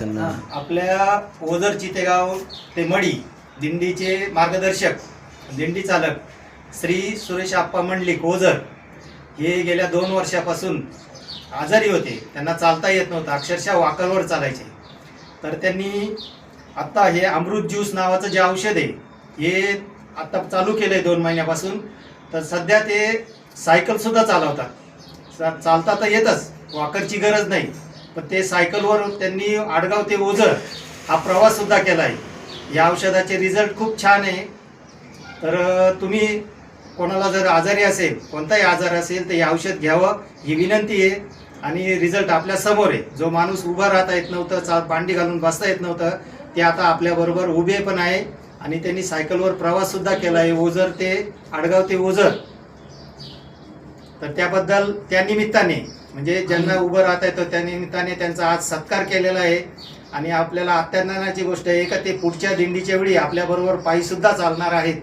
आपल्या ओझर चितेगाव ते मडी दिंडीचे मार्गदर्शक दिंडी चालक श्री सुरेश आप्पा मंडलिक ओझर हे गेल्या दोन वर्षापासून आजारी होते. त्यांना चालता येत नव्हतं अक्षरशः वाकरवर चालायचे. तर त्यांनी आत्ता हे अमृत ज्यूस नावाचं जे औषध आहे हे आत्ता चालू केलं आहे दोन महिन्यापासून. तर सध्या ते सायकलसुद्धा चालवतात. चालता तर येतच वाकरची गरज नाही. पण ते सायकलवर त्यांनी आडगाव ते ओझर हा प्रवास सुद्धा केला आहे या औषधाचे रिझल्ट खूप छान आहे. तर तुम्ही कोणाला जर आजारी असेल कोणताही आजार असेल तर हे औषध घ्यावं. ही विनंती आहे. आणि रिझल्ट आपल्यासमोर आहे. जो माणूस उभा राहता येत नव्हतं चा पांडी घालून बसता येत नव्हतं ते आता आपल्याबरोबर उभे पण आहे. आणि त्यांनी सायकलवर प्रवाससुद्धा केला आहे. ओझर ते आडगाव ते ओझर. तर त्याबद्दल त्या निमित्ताने म्हणजे ज्यांना उभं राहता येतं त्या निमित्ताने त्यांचा आज सत्कार केलेला आहे. आणि आपल्याला अत्यानंदाची गोष्ट आहे का ते पुढच्या दिंडीच्या वेळी आपल्याबरोबर पायी सुद्धा चालणार आहेत.